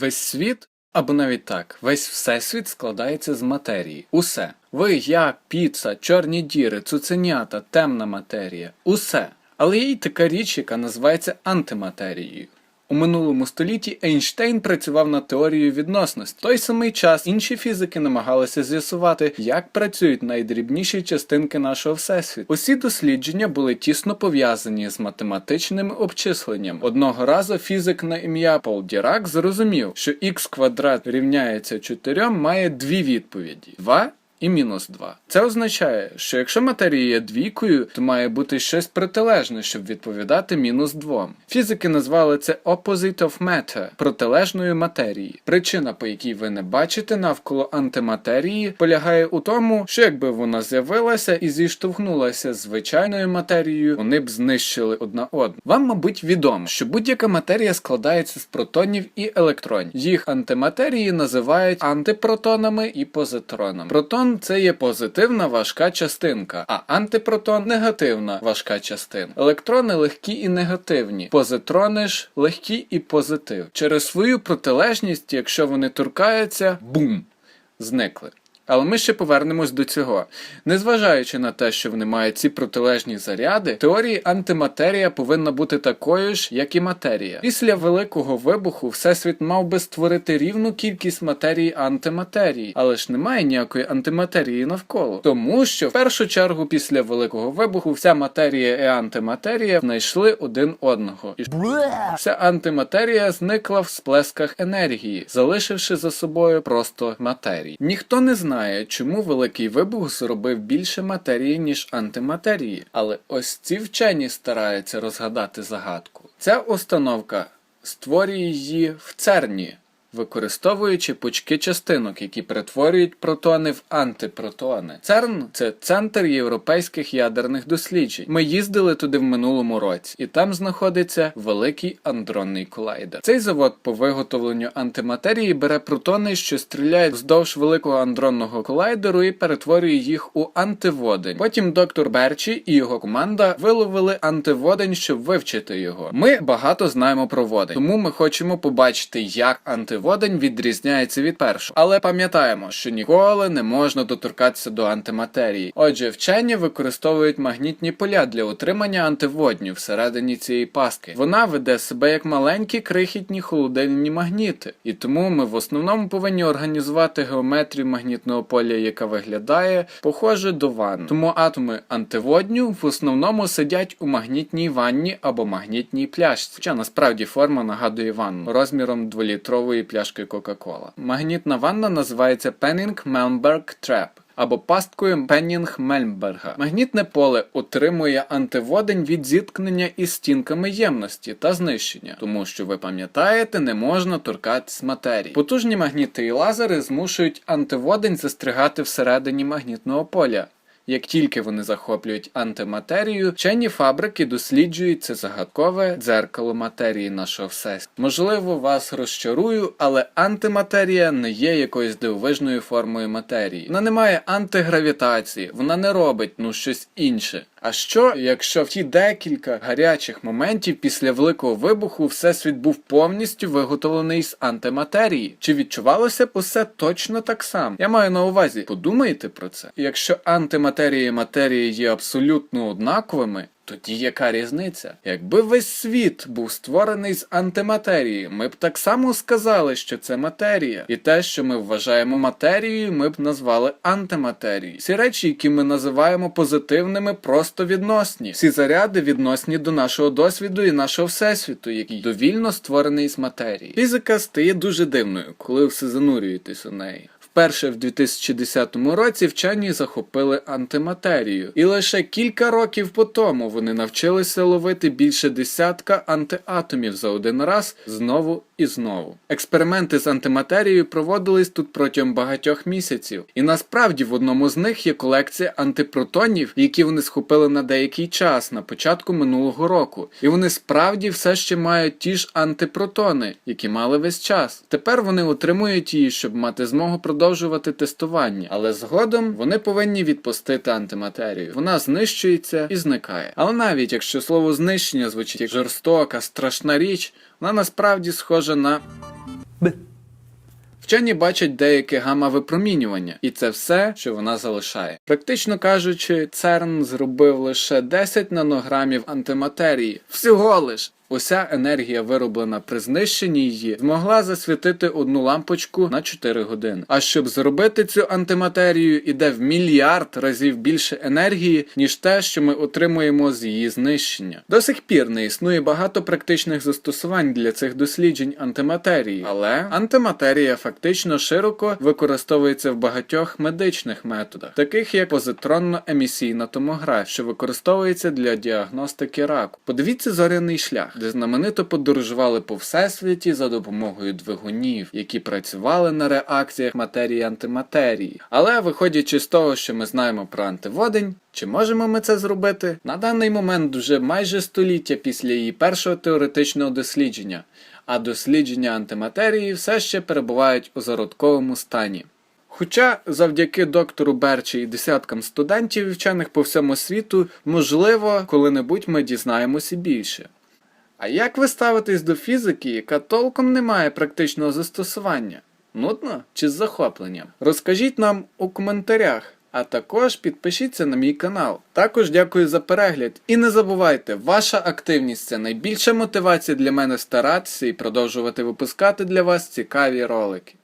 Весь світ, або навіть так, весь всесвіт складається з матерії. Усе. Ви, я, піца, чорні діри, цуценята, темна матерія. Усе. Але є й така річ, яка називається антиматерією. У минулому столітті Ейнштейн працював над теорією відносності. В той самий час інші фізики намагалися з'ясувати, як працюють найдрібніші частинки нашого всесвіту. Усі дослідження були тісно пов'язані з математичним обчисленням. Одного разу фізик на ім'я Пол Дірак зрозумів, що х квадрат рівняється 4 має дві відповіді: 2 і мінус 2. Це означає, що якщо матерія є двійкою, то має бути щось протилежне, щоб відповідати мінус 2. Фізики назвали це opposite of matter протилежною матерії. Причина, по якій ви не бачите навколо антиматерії, полягає у тому, що якби вона з'явилася і зіштовхнулася з звичайною матерією, вони б знищили одна одну. Вам, мабуть, відомо, що будь-яка матерія складається з протонів і електронів. Їх антиматерії називають антипротонами і позитронами. Протон це є позитивна важка частинка, а антипротон негативна важка частина. Електрони легкі і негативні, позитрони ж легкі і позитив. Через свою протилежність, якщо вони торкаються, бум! Зникли. Але ми ще повернемось до цього. Незважаючи на те, що вони мають ці протилежні заряди, теорії антиматерія повинна бути такою ж, як і матерія. Після великого вибуху всесвіт мав би створити рівну кількість матерії антиматерії, але ж немає ніякої антиматерії навколо. Тому що в першу чергу після великого вибуху вся матерія і антиматерія знайшли один одного. І вся антиматерія зникла в сплесках енергії, залишивши за собою просто матерію. Ніхто не знає, чому великий вибух зробив більше матерії, ніж антиматерії, але ось ці вчені стараються розгадати загадку. Ця установка створює її в церні. Використовуючи пучки частинок, які перетворюють протони в антипротони. ЦЕРН це центр європейських ядерних досліджень. Ми їздили туди в минулому році, і там знаходиться великий андронний колайдер. Цей завод по виготовленню антиматерії бере протони, що стріляють вздовж великого андронного колайдеру, і перетворює їх у антиводень. Потім доктор Берчі і його команда виловили антиводень, щоб вивчити його. Ми багато знаємо про водень, тому ми хочемо побачити, як антиводень відрізняється від першого. Але пам'ятаємо, що ніколи не можна доторкатися до антиматерії. Отже, вчені використовують магнітні поля для утримання антиводню всередині цієї пастки. Вона веде себе як маленькі крихітні холодильні магніти, і тому ми в основному повинні організувати геометрію магнітного поля, яка виглядає похоже до ванни. Тому атоми антиводню в основному сидять у магнітній ванні або магнітній пляшці. Хоча насправді форма нагадує ванну розміром 2-літрової пляшки Кока-Кола. Магнітна ванна називається Пеннінг-Мелмберг Треп. Або пасткою Пеннінг-Мельмберга. Магнітне поле утримує антиводень від зіткнення із стінками ємності та знищення, тому що ви пам'ятаєте, не можна торкатись матерії. Потужні магніти і лазери змушують антиводень застрягати всередині магнітного поля. Як тільки вони захоплюють антиматерію, вчені фабрики досліджують це загадкове дзеркало матерії нашого всесвіту. Можливо, вас розчарую, але антиматерія не є якоюсь дивовижною формою матерії. Вона не має антигравітації, вона не робить ну щось інше. А що, якщо в ті декілька гарячих моментів після великого вибуху всесвіт був повністю виготовлений з антиматерії? Чи відчувалося б усе точно так само? Я маю на увазі, подумайте про це. Якщо антиматерія і матерія є абсолютно однаковими. Тоді яка різниця? Якби весь світ був створений з антиматерії, ми б так само сказали, що це матерія. І те, що ми вважаємо матерією, ми б назвали антиматерією. Всі речі, які ми називаємо позитивними, просто відносні. Всі заряди відносні до нашого досвіду і нашого всесвіту, який довільно створений з матерії. Фізика стає дуже дивною, коли все занурюєтесь у неї. Вперше в 2010 році вчені захопили антиматерію, і лише кілька років по тому вони навчилися ловити більше десятка антиатомів за один раз знову і знову. Експерименти з антиматерією проводились тут протягом багатьох місяців, і насправді в одному з них є колекція антипротонів, які вони схопили на деякий час на початку минулого року. І вони справді все ще мають ті ж антипротони, які мали весь час. Тепер вони отримують її, щоб мати змогу продовжувати тестування, але згодом вони повинні відпустити антиматерію. Вона знищується і зникає. Але навіть якщо слово знищення звучить як жорстока, страшна річ, вона насправді схожа на Б. Вчені бачать деяке гамма-випромінювання, і це все, що вона залишає. Практично кажучи, ЦЕРН зробив лише 10 нанограмів антиматерії. Всього лиш. Уся енергія, вироблена при знищенні її, змогла засвітити одну лампочку на 4 години. А щоб зробити цю антиматерію, іде в мільярд разів більше енергії, ніж те, що ми отримуємо з її знищення. До сих пір не існує багато практичних застосувань для цих досліджень антиматерії, але антиматерія фактично широко використовується в багатьох медичних методах, таких як позитронно-емісійна томографія, що використовується для діагностики раку. Подивіться зоряний шлях, де знаменито подорожували по всесвіті за допомогою двигунів, які працювали на реакціях матерії антиматерії. Але виходячи з того, що ми знаємо про антиводень, чи можемо ми це зробити? На даний момент вже майже століття після її першого теоретичного дослідження, а дослідження антиматерії все ще перебувають у зародковому стані. Хоча завдяки доктору Берчі і десяткам студентів і вчених по всьому світу, можливо, коли-небудь ми дізнаємося більше. А як ви ставитесь до фізики, яка толком не має практичного застосування? Нудно чи з захопленням? Розкажіть нам у коментарях, а також підпишіться на мій канал. Також дякую за перегляд. І не забувайте, ваша активність це найбільша мотивація для мене старатися і продовжувати випускати для вас цікаві ролики.